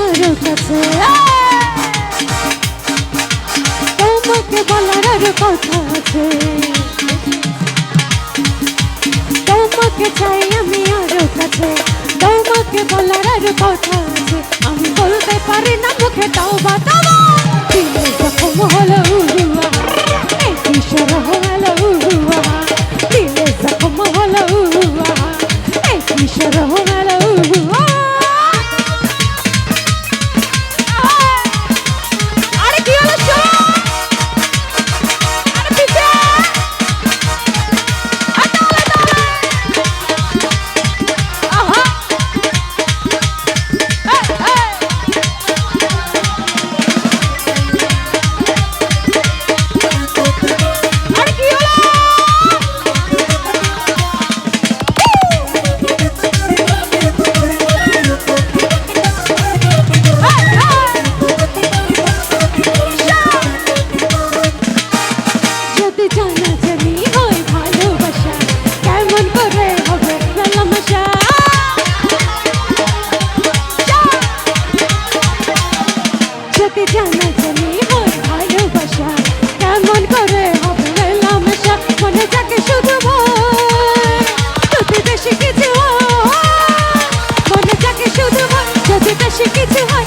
বলার কাছে। তোমাকে বলার কথা আছে। তোমাকে চাই আমি আরও কাছে। তোমাকে বলার কথা আছে। আমি বলতে পারি না মুখে তাও বাতা হতে জানাজানি হয় ভালোবাসা, কেমন করে হবে মেলামেশা, মনে থাকে শুধু ভয় যদি বেশি কিছু হয়, মনে থাকে শুধু যদি বেশি কিছু হয়